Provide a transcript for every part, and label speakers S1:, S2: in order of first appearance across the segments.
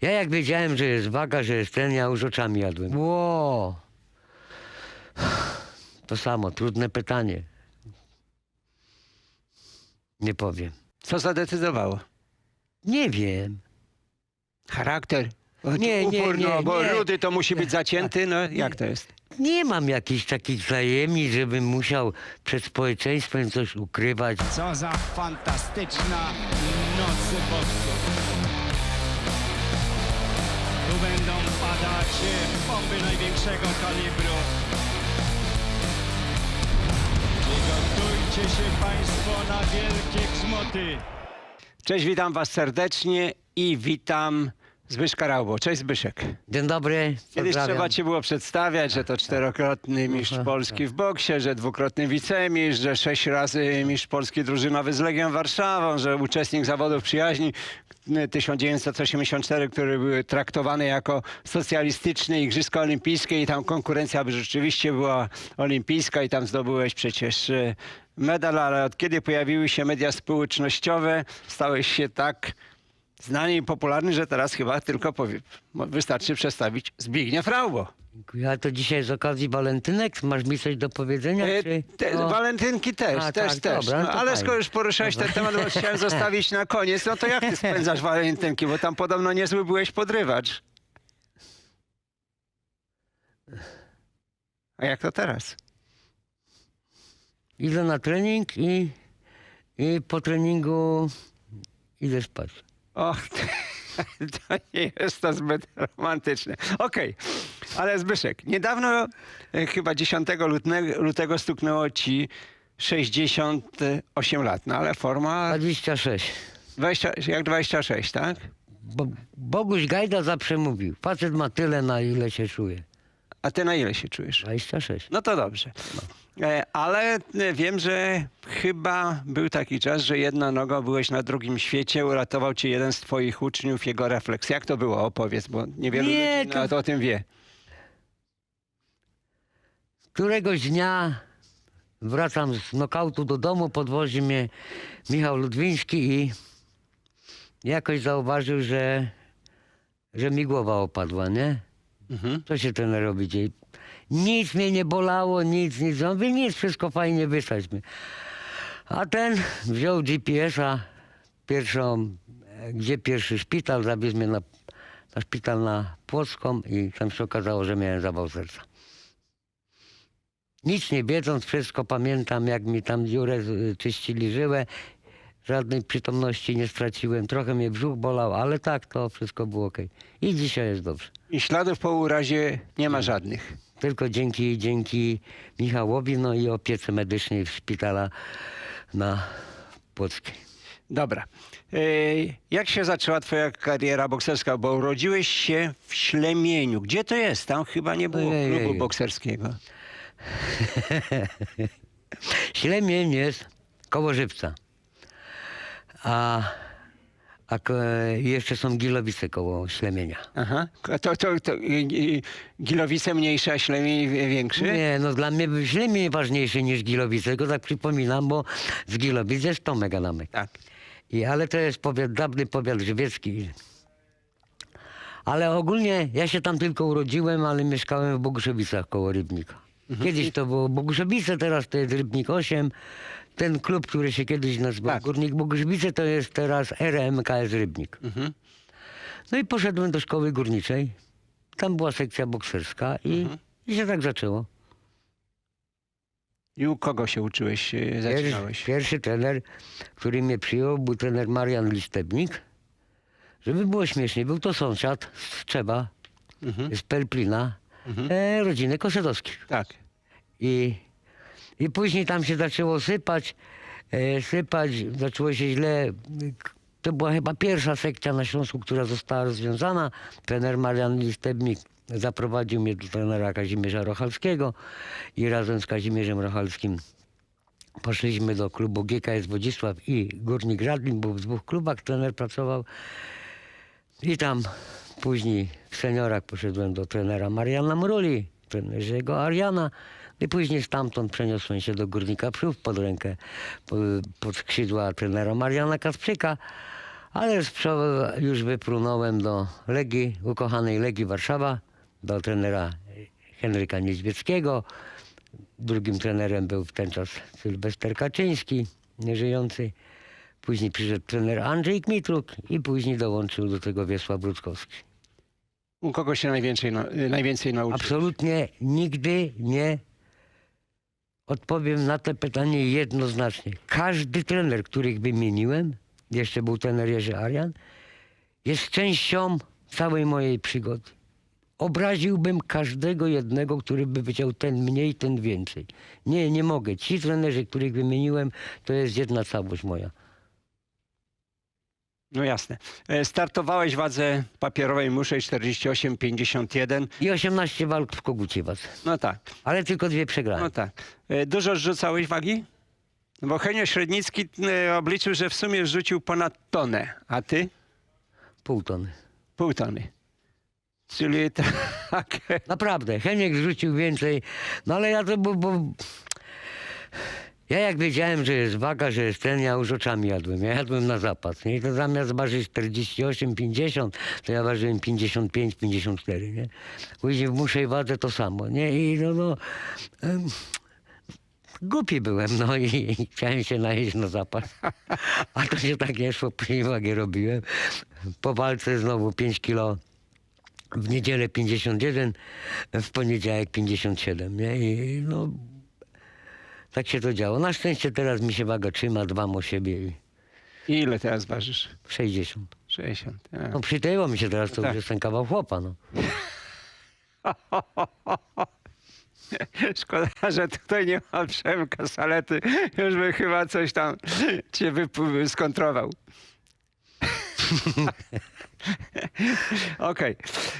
S1: Ja jak wiedziałem, że jest waga, że jest ten, ja już oczami jadłem. Ło! To samo, trudne pytanie. Nie powiem.
S2: Co zadecydowało?
S1: Nie wiem.
S2: Charakter? O,
S1: Nie, nie,
S2: upór, no,
S1: nie,
S2: bo
S1: nie.
S2: rudy to musi być zacięty, no jak to jest?
S1: Nie mam jakichś takich tajemnic, żebym musiał przed społeczeństwem coś ukrywać.
S3: Co za fantastyczna noc boksu. Padać e, bomby największego kalibru. Przygotujcie się Państwo na wielkie grzmoty.
S2: Cześć, witam was serdecznie i witam Zbyszka Raubo. Cześć Zbyszek.
S1: Dzień dobry.
S2: Kiedyś
S1: pozdrawiam.
S2: trzeba cię było przedstawiać, że to czterokrotny mistrz Polski w boksie, że dwukrotny wicemistrz, że sześć razy mistrz Polski drużynowy z Legią Warszawą, że uczestnik zawodów przyjaźni 1984, które były traktowane jako socjalistyczne Igrzyska Olimpijskie i tam konkurencja by rzeczywiście była olimpijska i tam zdobyłeś przecież e, medal, ale od kiedy pojawiły się media społecznościowe, stałeś się tak znany i popularny, że teraz chyba tylko wystarczy przedstawić Zbigniew Raubo.
S1: Dziękuję. A to dzisiaj z okazji walentynek masz mi coś do powiedzenia?
S2: E,
S1: czy...
S2: te. Walentynki też,
S1: A,
S2: też,
S1: tak,
S2: też.
S1: dobra,
S2: no,
S1: no
S2: ale
S1: fajnie.
S2: skoro już poruszyłeś ten temat, bo chciałem zostawić na koniec, no to jak ty spędzasz walentynki? Bo tam podobno niezły byłeś podrywacz. A jak to teraz?
S1: Idę na trening i, i po treningu idę spać.
S2: Och, to nie jest to zbyt romantyczne. Okej, ale Zbyszek, niedawno, e, chyba 10 lutego, lutego stuknęło ci 68 lat, no ale forma
S1: 26.
S2: 20, jak 26, tak?
S1: Bo, Boguś Gajda zawsze mówił, facet ma tyle, na ile się czuje.
S2: A ty na ile się czujesz?
S1: 26.
S2: No to dobrze. E, Ale e, wiem, że chyba był taki czas, że jedna noga byłeś na drugim świecie, uratował cię jeden z twoich uczniów, jego refleks. Jak to było? Opowiedz, bo niewielu
S1: Nie,
S2: ludzi
S1: to-
S2: nawet o tym wie.
S1: Któregoś dnia wracam z nokautu do domu, podwozi mnie Michał Ludwiński i jakoś zauważył, że, że mi głowa opadła, nie?
S2: Mhm.
S1: Co się ten robi? Nic mnie nie bolało, nic, nic. On mówi, nic, wszystko fajnie, wysadź. A ten wziął GPS-a, pierwszą, e, gdzie pierwszy szpital, zawiózł mnie na, na szpital na Płocką i tam się okazało, że miałem zawał serca. Nic nie wiedząc, wszystko pamiętam, jak mi tam dziurę z- czyścili żyłę. Żadnej przytomności nie straciłem. Trochę mnie brzuch bolał, ale tak, to wszystko było ok. I dzisiaj jest dobrze.
S2: I śladów po urazie nie ma żadnych.
S1: Tylko dzięki, dzięki Michałowi, no i opiece medycznej w szpitala na Płockiej.
S2: Dobra. E, Jak się zaczęła twoja kariera bokserska? Bo urodziłeś się w Ślemieniu. Gdzie to jest? Tam chyba nie było
S1: Ojej.
S2: klubu bokserskiego.
S1: Ślemień jest koło Żywca. A, a jeszcze są Gilowice koło Ślemienia.
S2: Aha. To, to, to Gilowice mniejsze, a Ślemień wie- większy?
S1: Nie, no dla mnie Ślemień ważniejszy niż Gilowice, tylko tak przypominam, bo z Gilowic jest Tomek Adamek.
S2: Tak.
S1: I, ale to jest powiat, dawny powiat żywiecki. Ale ogólnie ja się tam tylko urodziłem, ale mieszkałem w Boguszewicach koło Rybnika. Kiedyś to było Boguszewice, teraz to jest Rybnik 8. Ten klub, który się kiedyś nazywał
S2: Tak.
S1: Górnik Boguszewice, to jest teraz RMKS Rybnik.
S2: Mhm.
S1: No i poszedłem do szkoły górniczej. Tam była sekcja bokserska i, i się tak zaczęło.
S2: I u kogo się uczyłeś, e,
S1: Pierwszy,
S2: zaczynałeś?
S1: pierwszy trener, który mnie przyjął, był trener Marian Listebnik. Żeby było śmiesznie, był to sąsiad z Trzeba,
S2: Mhm.
S1: z Pelplina,
S2: Mhm.
S1: e, rodziny Koszedowskich.
S2: Tak.
S1: I, I później tam się zaczęło sypać, e, sypać, zaczęło się źle. To była chyba pierwsza sekcja na Śląsku, która została rozwiązana. Trener Marian Listebnik zaprowadził mnie do trenera Kazimierza Rochalskiego i razem z Kazimierzem Rochalskim poszliśmy do klubu GKS Wodzisław i Górnik Radlin, bo w dwóch klubach trener pracował. I tam później w seniorach poszedłem do trenera Mariana Mruli, trenerze Ariana. I później stamtąd przeniosłem się do Górnika Przów pod rękę, po- pod skrzydła trenera Mariana Kasprzyka. Ale z przodu już wyprunąłem do Legii, ukochanej Legii Warszawa, do trenera Henryka Niedźwieckiego. Drugim trenerem był w ten czas Sylwester Kaczyński, nieżyjący. Później przyszedł trener Andrzej Kmitruk i później dołączył do tego Wiesław Rudzkowski.
S2: U kogo się najwięcej, y, najwięcej nauczyłeś?
S1: Absolutnie nigdy nie odpowiem na to pytanie jednoznacznie. Każdy trener, których wymieniłem, jeszcze był trener Jerzy Arian, jest częścią całej mojej przygody. Obraziłbym każdego jednego, który by powiedział ten mniej, ten więcej. Nie, nie mogę. Ci trenerzy, których wymieniłem, to jest jedna całość moja.
S2: No jasne. E, Startowałeś w wadze papierowej muszej 48-51.
S1: I 18 walk w Kogucie was.
S2: No tak,
S1: Ale tylko dwie przegrałem.
S2: no tak. E, Dużo zrzucałeś wagi? No Bo Henio Średnicki e, obliczył, że w sumie rzucił ponad tonę, a ty?
S1: Pół tony.
S2: Pół tony. Czyli tak.
S1: Naprawdę, Heniek zrzucił więcej, no ale ja to, bo, bo... Ja jak wiedziałem, że jest waga, że jest ten, ja już oczami jadłem. Ja jadłem na zapas, nie? I to zamiast ważyć 48, 50, to ja ważyłem 55, 54, nie? Później w muszej wadze to samo, nie? I no, no... em, Głupi byłem, no i, i chciałem się najeść na zapas. A to się tak nie szło, później wagę robiłem. Po walce znowu 5 kilo w niedzielę 51, w poniedziałek 57, nie? I no, tak się to działo. Na szczęście teraz mi się waga trzyma, dbam o siebie i
S2: I ile teraz ważysz?
S1: 60.
S2: 60. A.
S1: No przytyło mi się teraz, to
S2: Tak.
S1: już jestem kawał chłopa, no.
S2: Szkoda, że tutaj nie ma Przemka Salety. Już by chyba coś tam cię wyp- skontrował. Okej.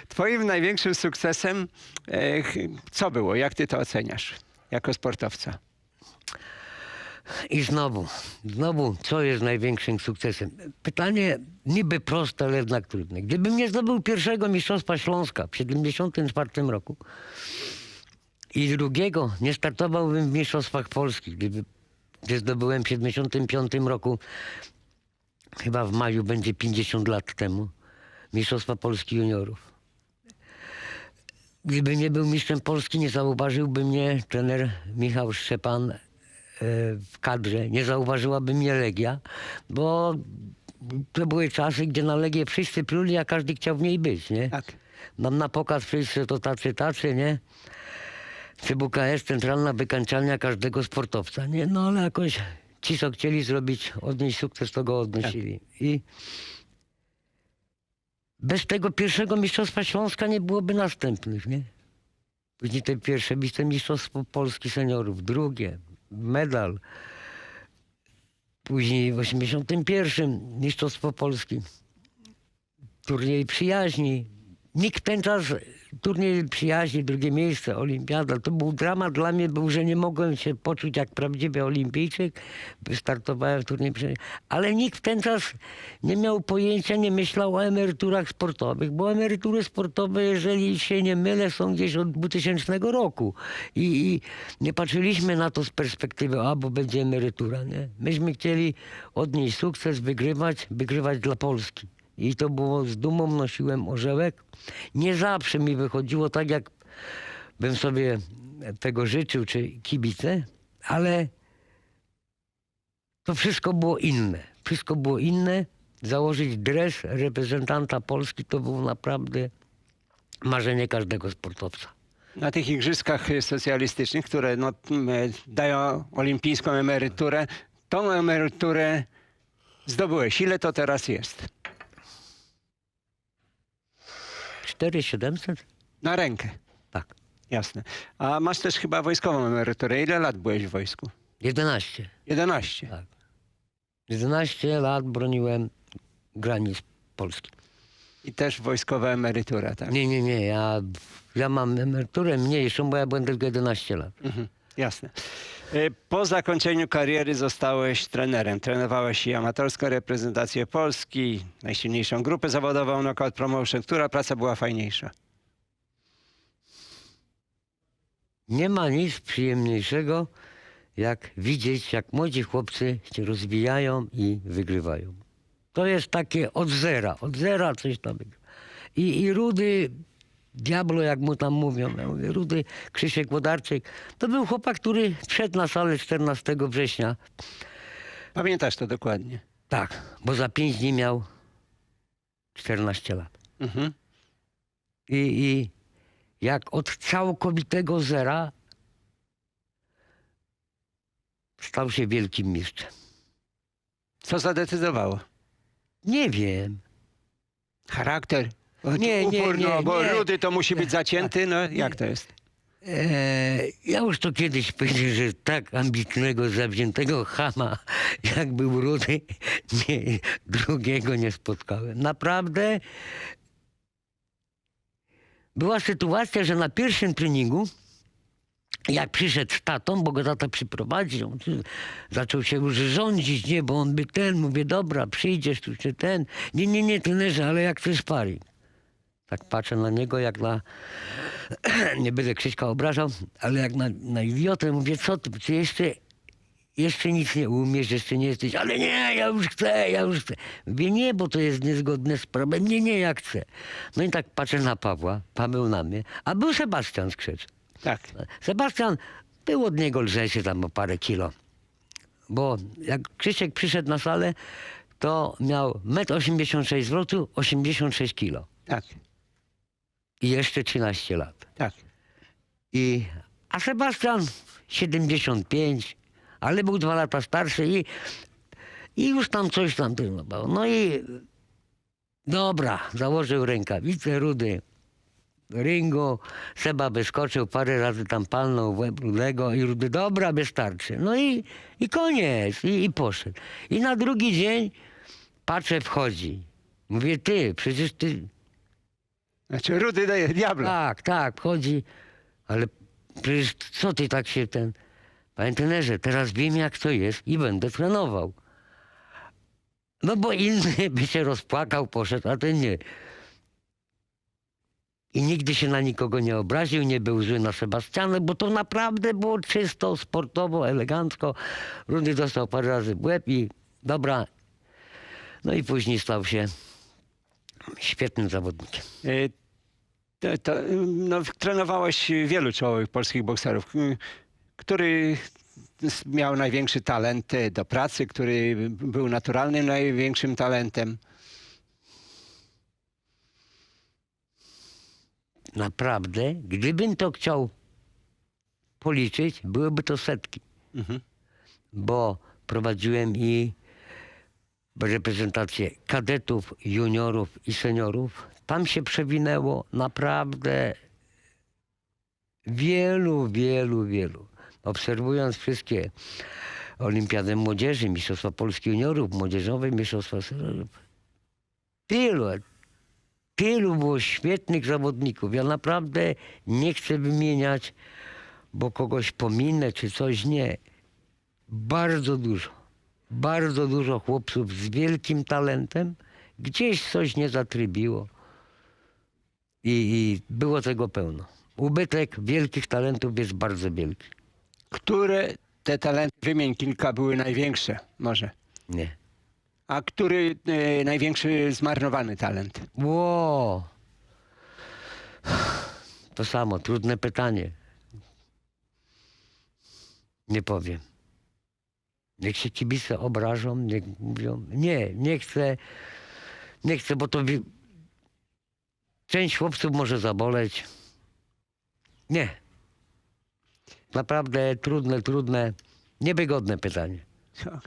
S2: Twoim największym sukcesem e, ch- co było? Jak ty to oceniasz jako sportowca?
S1: I znowu, znowu, co jest największym sukcesem? Pytanie niby proste, ale jednak trudne. Gdybym nie zdobył pierwszego Mistrzostwa Śląska w 74 roku i drugiego nie startowałbym w Mistrzostwach Polskich, gdyby, gdzie zdobyłem w 75 roku, chyba w maju będzie 50 lat temu, Mistrzostwa Polski Juniorów. Gdyby nie był mistrzem Polski, nie zauważyłby mnie trener Michał Szczepan w kadrze, nie zauważyłaby mnie Legia, bo to były czasy, gdzie na Legię wszyscy pluli, a każdy chciał w niej być, nie?
S2: Tak.
S1: Nam na pokaz wszyscy to tacy, tacy, nie? CBKS, centralna wykańczalnia każdego sportowca, nie? No ale jakoś ci, co chcieli zrobić, odnieść sukces, to go odnosili. I bez tego pierwszego Mistrzostwa Śląska nie byłoby następnych, nie? Później te pierwsze wicemistrzostwo Polski seniorów, drugie, medal. Później w 81 Mistrzostwo Polski, turniej przyjaźni. Nikt ten czas, turniej przyjaźni, drugie miejsce, olimpiada, to był dramat dla mnie, był, że nie mogłem się poczuć jak prawdziwy olimpijczyk. Startowałem w turnieju przyjaźni. Ale nikt w ten czas nie miał pojęcia, nie myślał o emeryturach sportowych, bo emerytury sportowe, jeżeli się nie mylę, są gdzieś od 2000 roku. I, i nie patrzyliśmy na to z perspektywy, a bo będzie emerytura, nie? Myśmy chcieli odnieść sukces, wygrywać, wygrywać dla Polski. I to było, z dumą nosiłem orzełek. Nie zawsze mi wychodziło tak, jak bym sobie tego życzył, czy kibice, ale to wszystko było inne. Wszystko było inne. Założyć dres reprezentanta Polski to było naprawdę marzenie każdego sportowca.
S2: Na tych igrzyskach socjalistycznych, które no, dają olimpijską emeryturę, tą emeryturę zdobyłeś. Ile to teraz jest?
S1: 4700?
S2: Na rękę.
S1: Tak.
S2: Jasne. A masz też chyba wojskową emeryturę. Ile lat byłeś w wojsku?
S1: 11.
S2: 11.
S1: Tak. 11 lat broniłem granic Polski.
S2: I też wojskowa emerytura, tak?
S1: Nie, nie, nie. Ja, ja mam emeryturę mniejszą, bo ja byłem tylko 11 lat.
S2: Mhm, jasne. Y, Po zakończeniu kariery zostałeś trenerem. Trenowałeś i amatorską reprezentację Polski, najsilniejszą grupę zawodową Knockout Promotion. Która praca była fajniejsza?
S1: Nie ma nic przyjemniejszego, jak widzieć, jak młodzi chłopcy się rozwijają i wygrywają. To jest takie od zera, od zera coś tam. I, i Rudy, Diablo, jak mu tam mówią, ja mówię, Rudy Krzysiek Wodarczyk, to był chłopak, który wszedł na salę 14 września.
S2: Pamiętasz to dokładnie.
S1: Tak, bo za 5 dni miał 14 lat.
S2: Mhm.
S1: I, I jak od całkowitego zera stał się wielkim mistrzem.
S2: Co zadecydowało?
S1: Nie wiem.
S2: Charakter?
S1: Nie, nie,
S2: upór, no,
S1: nie,
S2: bo
S1: nie.
S2: rudy to musi być zacięty, no jak to jest?
S1: Eee, ja już to kiedyś powiedziałem, że tak ambitnego, zawziętego chama, jak był Rudy, nie, drugiego nie spotkałem. Naprawdę była sytuacja, że na pierwszym treningu, jak przyszedł z tatą, bo go tata przyprowadził, on zaczął się już rządzić, nie, bo on by ten, mówię, dobra, przyjdziesz tu, czy ten. Nie, nie, nie, trenerze, ale jak chcesz sparring. Tak patrzę na niego jak na, nie będę Krzyśka obrażał, ale jak na, na idiotę mówię, co ty, czy jeszcze, jeszcze nic nie umiesz, jeszcze nie jesteś, ale nie, ja już chcę, ja już chcę. Mówię, nie, bo to jest niezgodne z prawem, nie, nie, ja chcę. No i tak patrzę na Pawła, Paweł na mnie, a był Sebastian Skrzecz.
S2: Tak.
S1: Sebastian był od niego lżejszy tam o parę kilo. Bo jak Krzysiek przyszedł na salę, to miał 1,86 m zwrotu, 86 kilo.
S2: Tak,
S1: I jeszcze 13 lat.
S2: tak.
S1: I, a Sebastian 75, ale był dwa lata starszy i, i już tam coś tam trenował. No i dobra, założył rękawice rudy ringu. Seba wyskoczył, parę razy tam palnął w łeb rudego i rudy, dobra, wystarczy. No i, i koniec. I, I poszedł. I na drugi dzień patrzę, wchodzi. Mówię, ty, przecież ty
S2: Znaczy rudy daje diablo.
S1: tak, tak, wchodzi, ale przecież co ty tak się ten... Panie trenerze, teraz wiem jak to jest i będę trenował. No bo inny by się rozpłakał, poszedł, a ten nie. I nigdy się na nikogo nie obraził, nie był zły na Sebastiana, bo to naprawdę było czysto, sportowo, elegancko. Rudy dostał parę razy w łeb i dobra. No i później stał się świetnym zawodnikiem.
S2: To, to, no, trenowałeś wielu czołowych polskich bokserów. Który miał największy talent do pracy, który był naturalnym największym talentem?
S1: Naprawdę, gdybym to chciał policzyć, byłyby to setki,
S2: Mhm.
S1: bo prowadziłem i reprezentację kadetów, juniorów i seniorów. Tam się przewinęło naprawdę wielu, wielu, wielu. Obserwując wszystkie olimpiady młodzieży, Mistrzostwa Polski Juniorów, Młodzieżowe Mistrzostwa Seniorów, tylu, tylu było świetnych zawodników. Ja naprawdę nie chcę wymieniać, bo kogoś pominę czy coś nie. Bardzo dużo, bardzo dużo chłopców z wielkim talentem. Gdzieś coś nie zatrybiło. I, I było tego pełno. Ubytek wielkich talentów jest bardzo wielki.
S2: Które te talenty, wymień kilka, były największe może?
S1: Nie.
S2: A który y, największy zmarnowany talent?
S1: Ło! To samo, trudne pytanie. Nie powiem. Niech się kibice obrażą, niech mówią. Nie, nie chcę. Nie chcę, bo to część chłopców może zaboleć. Nie. Naprawdę trudne, trudne, niewygodne pytanie.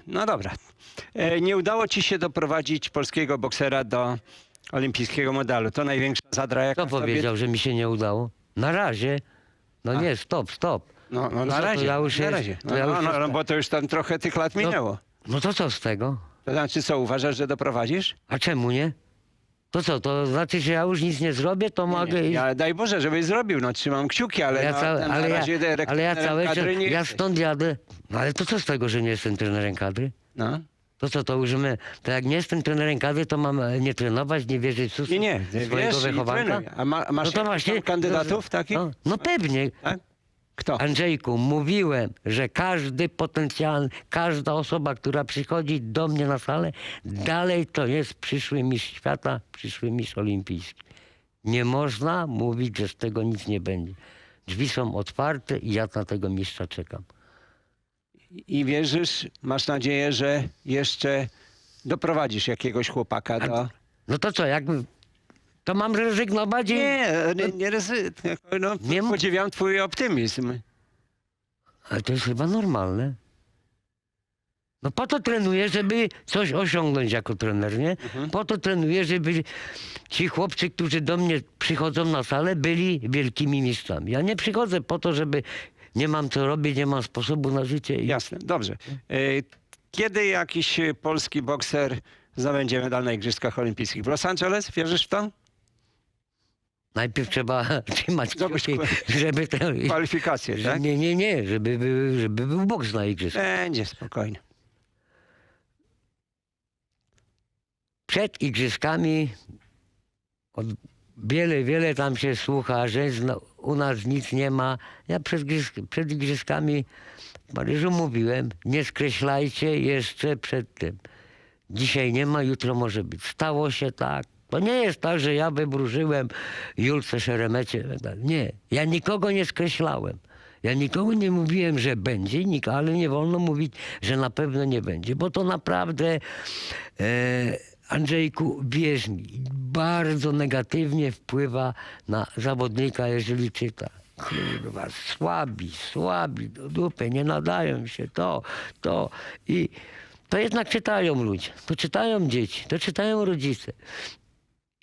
S2: No dobra. E, Nie udało ci się doprowadzić polskiego boksera do olimpijskiego medalu. To największa zadra, jaka
S1: Kto powiedział, że mi się nie udało? Na razie. No
S2: A.
S1: nie, stop, stop.
S2: No, no
S1: No
S2: na
S1: to
S2: razie,
S1: ja już
S2: na razie.
S1: to
S2: No,
S1: ja
S2: no, no, no, bo to już tam trochę tych lat minęło.
S1: No to co z tego?
S2: To znaczy co, uważasz, że doprowadzisz?
S1: A czemu nie? To co, to znaczy, że ja już nic nie zrobię, to mogę iść.
S2: ja, daj Boże, żebyś zrobił, no trzymam kciuki, ale,
S1: ja
S2: na,
S1: całe-
S2: na
S1: ale, ja,
S2: razie dyrektorem
S1: ale ja cały czas,
S2: nie
S1: ja
S2: jesteś.
S1: stąd jadę. No ale to co z tego, że nie jestem trenerem kadry?
S2: No.
S1: To co, to już my, to jak nie jestem trenerem kadry, to mam e, nie trenować, nie wierzyć w sus-
S2: Nie, nie,
S1: swojego
S2: wiesz i
S1: wychowanka?
S2: trenuj. A ma, masz
S1: no to właśnie,
S2: kandydatów takich?
S1: No, no pewnie.
S2: Tak? Kto?
S1: Andrzejku, mówiłem, że każdy potencjalny, każda osoba, która przychodzi do mnie na salę, dalej to jest przyszły mistrz świata, przyszły mistrz olimpijski. Nie można mówić, że z tego nic nie będzie. Drzwi są otwarte i ja na tego mistrza czekam.
S2: I wierzysz, masz nadzieję, że jeszcze doprowadzisz jakiegoś chłopaka do...
S1: No to co, jak to mam rezygnować? i-
S2: Nie, nie, nie ryzy... no,
S1: Nie mów-
S2: podziwiam twój optymizm.
S1: Ale to jest chyba normalne. No po to trenuję, żeby coś osiągnąć jako trener, nie? Po to trenuję, żeby ci chłopcy, którzy do mnie przychodzą na salę, byli wielkimi mistrzami. Ja nie przychodzę po to, żeby nie mam co robić, nie mam sposobu na życie. I...
S2: Jasne, dobrze. E, Kiedy jakiś e, polski bokser zdobędzie medal na Igrzyskach Olimpijskich? W Los Angeles? Wierzysz w to?
S1: Najpierw trzeba trzymać
S2: Zdobyć
S1: kciuki, żeby to...
S2: Kwalifikacje, tak?
S1: Nie, nie, nie, żeby był, żeby był boks na igrzyskach.
S2: Będzie, spokojnie.
S1: przed igrzyskami od wiele, wiele tam się słucha, że u nas nic nie ma. Ja przed, przed igrzyskami w Paryżu mówiłem, nie skreślajcie jeszcze przed tym. Dzisiaj nie ma, jutro może być. Stało się tak. To nie jest tak, że ja wybróżyłem Julce Szeremecie. Nie, ja nikogo nie skreślałem. Ja nikomu nie mówiłem, że będzie, ale nie wolno mówić, że na pewno nie będzie, bo to naprawdę, e, Andrzejku, wierz mi, bardzo negatywnie wpływa na zawodnika, jeżeli czyta. Kurwa, słabi, słabi, do dupy, nie nadają się, to, to. I to jednak czytają ludzie, to czytają dzieci, to czytają rodzice.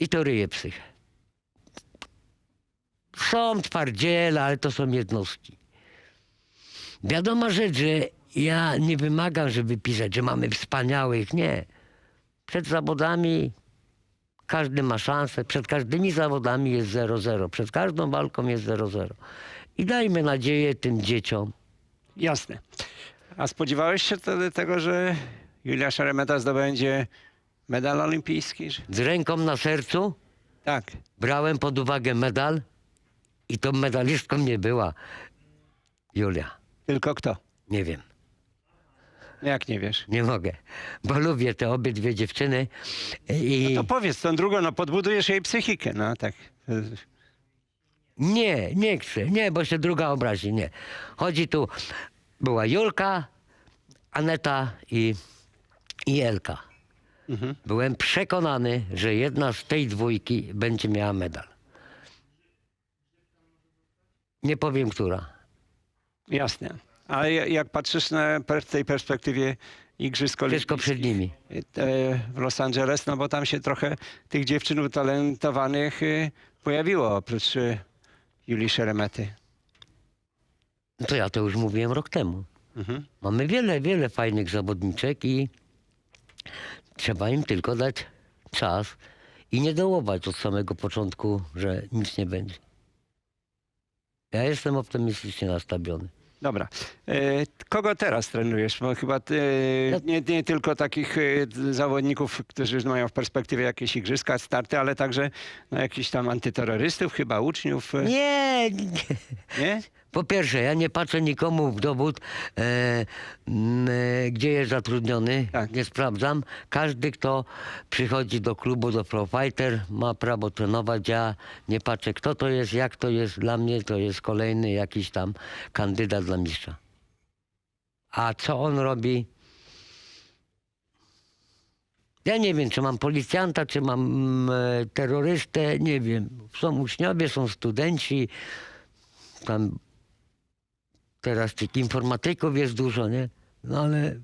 S1: I to ryje psychę. Są twardziele, ale to są jednostki. Wiadoma rzecz, że ja nie wymagam, żeby pisać, że mamy wspaniałych. Nie. Przed zawodami każdy ma szansę, przed każdymi zawodami jest 0-0, przed każdą walką jest 0-0. I dajmy nadzieję tym dzieciom.
S2: Jasne. A spodziewałeś się wtedy tego, że Julia Szeremeta zdobędzie medal olimpijski? że-
S1: Z ręką na sercu
S2: Tak.
S1: brałem pod uwagę medal i tą medalistką nie była Julia.
S2: Tylko kto?
S1: Nie wiem.
S2: Jak nie wiesz?
S1: Nie mogę, bo lubię te obydwie dziewczyny i
S2: To powiedz tą drugą, no podbudujesz jej psychikę, no tak.
S1: nie, nie chcę, nie, bo się druga obrazi, nie. Chodzi tu, była Julka, Aneta i, i Elka.
S2: Mhm.
S1: Byłem przekonany, że jedna z tej dwójki będzie miała medal. Nie powiem, która.
S2: Jasne. Ale ja- jak patrzysz na per- w tej perspektywie Igrzysk
S1: Wszystko przed nimi.
S2: e, w Los Angeles, no bo tam się trochę tych dziewczyn utalentowanych e, pojawiło oprócz e, Julii Szeremety.
S1: No To ja to już mówiłem rok temu.
S2: Mhm.
S1: Mamy wiele, wiele fajnych zawodniczek i trzeba im tylko dać czas i nie dołować od samego początku, że nic nie będzie. Ja jestem optymistycznie nastawiony.
S2: Dobra. E, kogo teraz trenujesz? Bo chyba ty,
S1: Ja-
S2: nie, nie tylko takich e, zawodników, którzy mają w perspektywie jakieś igrzyska, starty, ale także no, jakichś tam antyterrorystów, chyba uczniów. e,
S1: Nie, nie.
S2: Nie?
S1: Po pierwsze, ja nie patrzę nikomu w dowód, e, m, e, gdzie jest zatrudniony.
S2: Tak.
S1: Nie sprawdzam. Każdy, kto przychodzi do klubu, do Pro Fighter, ma prawo trenować. Ja nie patrzę, kto to jest, jak to jest. Dla mnie to jest kolejny jakiś tam kandydat dla mistrza. A co on robi? Ja nie wiem, czy mam policjanta, czy mam mm, e, terrorystę, nie wiem. Są uczniowie, są studenci, tam teraz tych informatyków jest dużo, nie? No ale...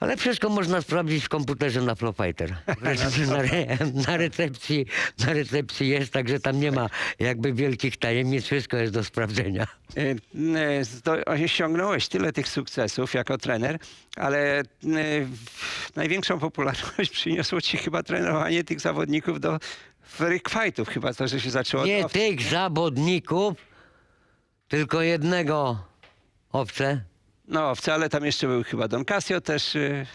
S1: Ale wszystko można sprawdzić w komputerze na Flowfighter. Zresztą na, re, na, recepcji, na recepcji jest, także tam nie ma jakby wielkich tajemnic, wszystko jest do sprawdzenia.
S2: E, zdo- Osiągnąłeś tyle tych sukcesów jako trener, ale w- największą popularność przyniosło ci chyba trenowanie tych zawodników do freak fightów. Chyba to, że się zaczęło...
S1: Nie tych zawodników, tylko jednego owce.
S2: No, wcale tam jeszcze był chyba Don Casio też. e,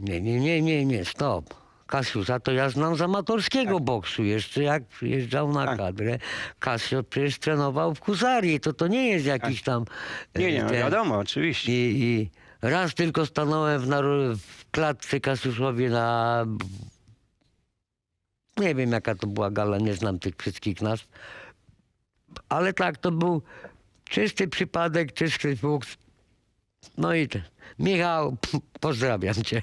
S1: Nie, nie, nie, nie, nie, stop. Kasiusa to ja znam z amatorskiego boksu, jeszcze jak przyjeżdżał na
S2: Tak.
S1: kadrę. Kasio przecież trenował w Kuzarii, to to nie jest jakiś tam...
S2: Tak. Nie, nie, no
S1: ten-
S2: wiadomo, oczywiście.
S1: I, I raz tylko stanąłem w, naro- w klatce Kasiuszowie na... Nie wiem jaka to była gala, nie znam tych wszystkich nazw. Ale tak, to był czysty przypadek, czysty fuks. No i te. Michał, pozdrawiam cię.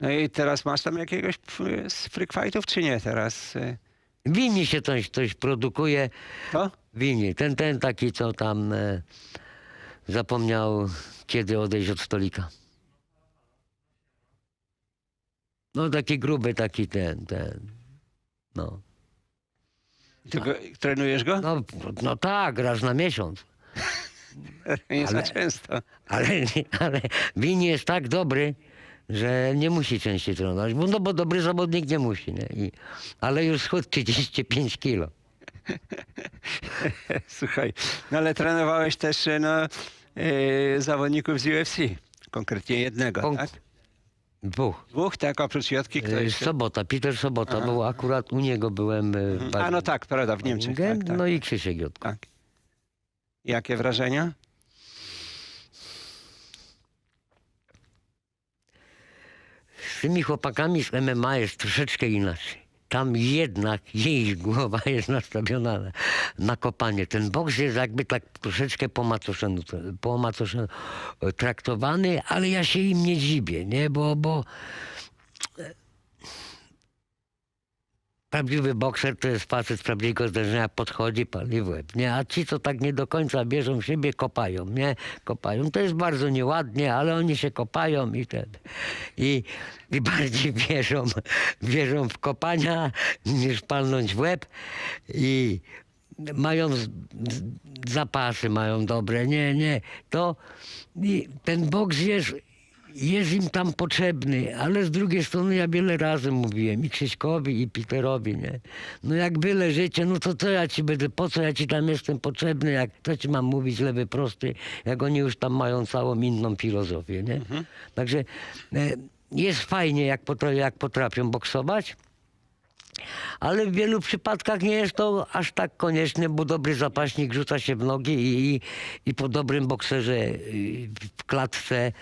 S2: No i teraz masz tam jakiegoś p- z freak fightów, czy nie teraz? y,
S1: Winni się coś, coś produkuje.
S2: To?
S1: Winni. Ten, ten taki, co tam e, zapomniał kiedy odejść od stolika. No taki gruby, taki ten, ten. No.
S2: Ty go, trenujesz go?
S1: No, no tak, raz na miesiąc.
S2: nie za
S1: ale-
S2: często.
S1: Ale, ale Wini jest tak dobry, że nie musi częściej trenować. Bo, no bo dobry zawodnik nie musi. Nie? I, ale już schód 35 kilo.
S2: Słuchaj, no ale trenowałeś też no, y, zawodników z UFC. Konkretnie jednego,
S1: Kon-
S2: tak?
S1: Dwóch.
S2: Dwóch, tak? Oprócz Jotki, kto
S1: E,
S2: jeszcze?
S1: Sobota, Peter Sobota, bo akurat u niego byłem e, w
S2: A no tak, prawda, w Niemczech. Tak, tak,
S1: No i Krzysiek Jotka.
S2: tak. Jakie wrażenia?
S1: Z tymi chłopakami z MMA jest troszeczkę inaczej. Tam jednak jej głowa jest nastawiona na, na kopanie. Ten boks jest jakby tak troszeczkę po macoszemu, po macoszemu e, traktowany, ale ja się im nie dziwię, nie? Bo, bo e, prawdziwy bokser to jest facet prawdziwego zdarzenia, podchodzi, pali w łeb, nie? A ci, co tak nie do końca bierzą w siebie, kopają, nie? Kopają. To jest bardzo nieładnie, ale oni się kopają i ten. I, i bardziej wierzą, wierzą w kopania niż palnąć w łeb i mają z, z, zapasy, mają dobre, nie, nie. To ten boks jest, jest im tam potrzebny, ale z drugiej strony ja wiele razy mówiłem i Krzyśkowi i Peterowi, nie. No jak byle życie, no to co ja ci będę, po co ja ci tam jestem potrzebny, jak co ci mam mówić lewy, prosty, jak oni już tam mają całą inną filozofię, nie. Także e, jest fajnie, jak, potra- jak potrafią boksować, ale w wielu przypadkach nie jest to aż tak konieczne, bo dobry zapaśnik rzuca się w nogi i, i, i po dobrym bokserze y, w klatce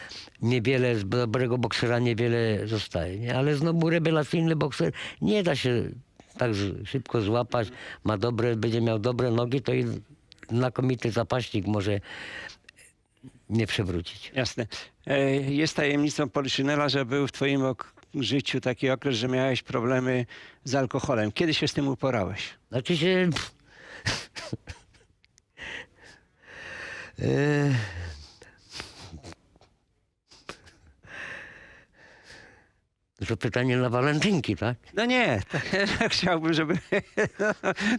S1: niewiele, z dobrego boksera niewiele zostaje. Nie? Ale znowu rewelacyjny bokser nie da się tak szybko złapać. Ma dobre, będzie miał dobre nogi, to i znakomity zapaśnik może nie przewrócić.
S2: Jasne. E, Jest tajemnicą Poliszynela, że był w twoim życiu taki okres, że miałeś problemy z alkoholem. Kiedy się z tym uporałeś?
S1: Znaczy się... To pytanie na walentynki, tak?
S2: No nie, chciałbym, żeby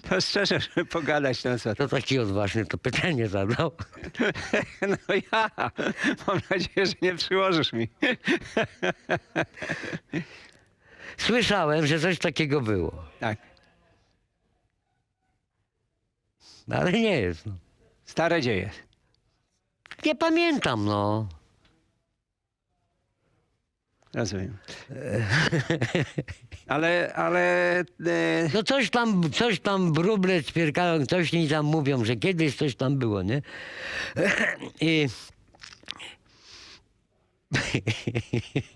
S2: to szczerze, żeby pogadać na co.
S1: To taki odważny to pytanie zadał.
S2: No ja, mam nadzieję, że nie przyłożysz mi.
S1: Słyszałem, że coś takiego było,
S2: Tak,
S1: ale nie jest. No.
S2: stare dzieje.
S1: Nie pamiętam, no.
S2: Rozumiem. Ale, ale e,
S1: No coś tam, coś tam wróble ćwierkają, coś mi tam mówią, że kiedyś coś tam było, nie? I...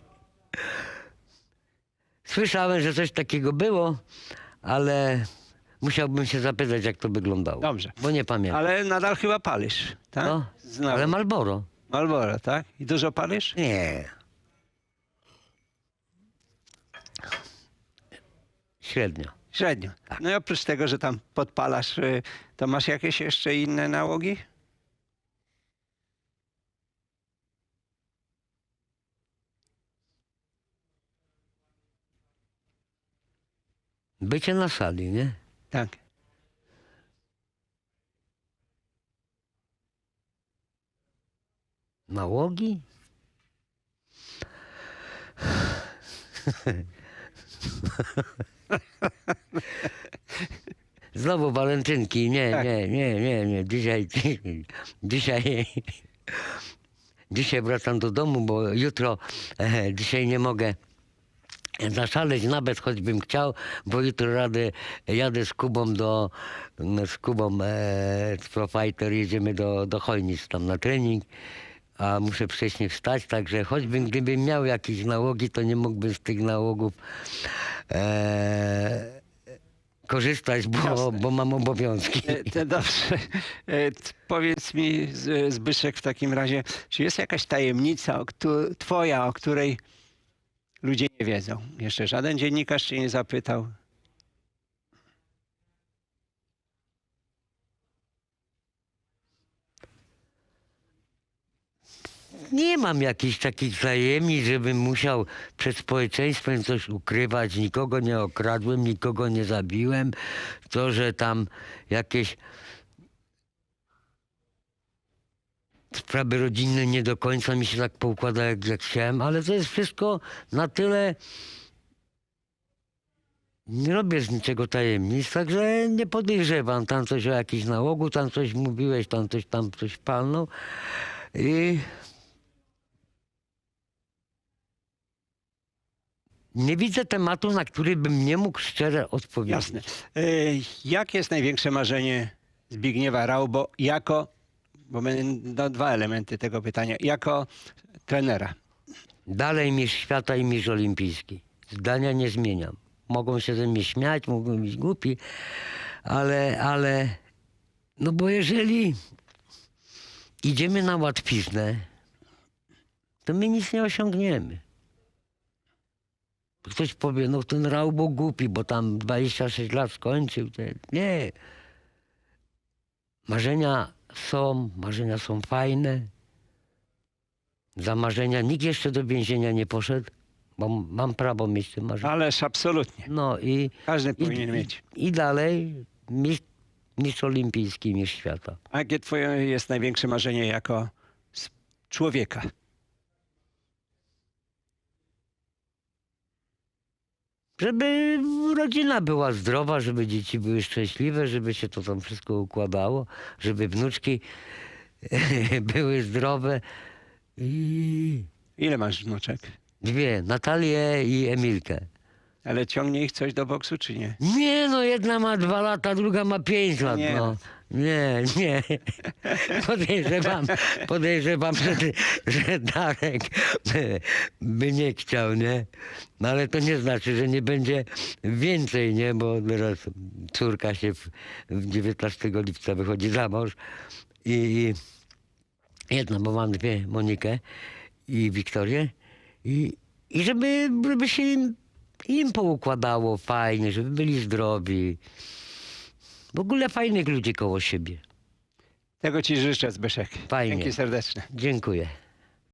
S1: Słyszałem, że coś takiego było, ale musiałbym się zapytać, jak to wyglądało.
S2: Dobrze.
S1: Bo nie pamiętam.
S2: ale nadal chyba palisz, tak?
S1: No,
S2: Znowu.
S1: ale Malboro.
S2: Marlboro, tak? I dużo palisz?
S1: Nie. Średnio.
S2: Średnio. No i oprócz tego, że tam podpalasz, y, to masz jakieś jeszcze inne nałogi?
S1: Bycie na sali, nie?
S2: Tak.
S1: Nałogi? Znowu walentynki. Nie,
S2: Tak.
S1: nie, nie, nie, nie. Dzisiaj, dzisiaj, dzisiaj wracam do domu, bo jutro, e, dzisiaj nie mogę zaszaleć nawet choćbym chciał, bo jutro radę, jadę z Kubą do, no, z Kubą e, z Profighter jedziemy do, do Chojnic tam na trening, a muszę wcześniej wstać, także choćbym gdybym miał jakieś nałogi, to nie mógłbym z tych nałogów e, korzystać, bo,
S2: Jasne.
S1: bo mam obowiązki.
S2: E, To dobrze. E, t- Powiedz mi, Z- Zbyszek, w takim razie, czy jest jakaś tajemnica o któ- twoja, o której ludzie nie wiedzą? Jeszcze żaden dziennikarz cię nie zapytał.
S1: Nie mam jakichś takich tajemnic, żebym musiał przed społeczeństwem coś ukrywać. Nikogo nie okradłem, nikogo nie zabiłem. To, że tam jakieś sprawy rodzinne nie do końca mi się tak poukłada, jak, jak chciałem, ale to jest wszystko na tyle. Nie robię z niczego tajemnic, także nie podejrzewam. Tam coś o jakimś nałogu, tam coś mówiłeś, tam coś, tam coś palnął. I Nie widzę tematu, na który bym nie mógł szczerze odpowiedzieć.
S2: Jasne. E, Jakie jest największe marzenie Zbigniewa Raubo jako, bo będą dwa elementy tego pytania, jako trenera?
S1: Dalej mistrz świata i mistrz olimpijski. Zdania nie zmieniam. Mogą się ze mnie śmiać, mogą być głupi, ale, ale, no bo jeżeli idziemy na łatwiznę, to my nic nie osiągniemy. Ktoś powie, no ten Raubo głupi, bo tam 26 lat skończył. Nie. Marzenia są, marzenia są fajne. Za marzenia nikt jeszcze do więzienia nie poszedł, bo mam prawo mieć te marzenia.
S2: Ależ absolutnie.
S1: No i,
S2: Każdy
S1: i,
S2: powinien mieć.
S1: i, i dalej mistrz, mistrz olimpijski, mistrz świata.
S2: A jakie twoje jest największe marzenie jako człowieka?
S1: Żeby rodzina była zdrowa, żeby dzieci były szczęśliwe, żeby się to tam wszystko układało, żeby wnuczki były zdrowe. I
S2: Ile masz wnuczek?
S1: dwie, Natalię i Emilkę.
S2: Ale ciągnie ich coś do boksu, czy nie?
S1: Nie no, jedna ma dwa lata, druga ma pięć lat.
S2: Nie.
S1: No. Nie, nie. Podejrzewam, podejrzewam, że, że Darek by nie chciał, nie? No ale to nie znaczy, że nie będzie więcej, nie? Bo teraz córka się w, w 19 lipca wychodzi za mąż i, i jedna, bo mam dwie, Monikę i Wiktorię i, i żeby, żeby się im, im poukładało fajnie, żeby byli zdrowi. W ogóle fajnych ludzi koło siebie.
S2: Tego ci życzę, Zbyszek.
S1: Fajnie.
S2: Dzięki serdeczne.
S1: Dziękuję.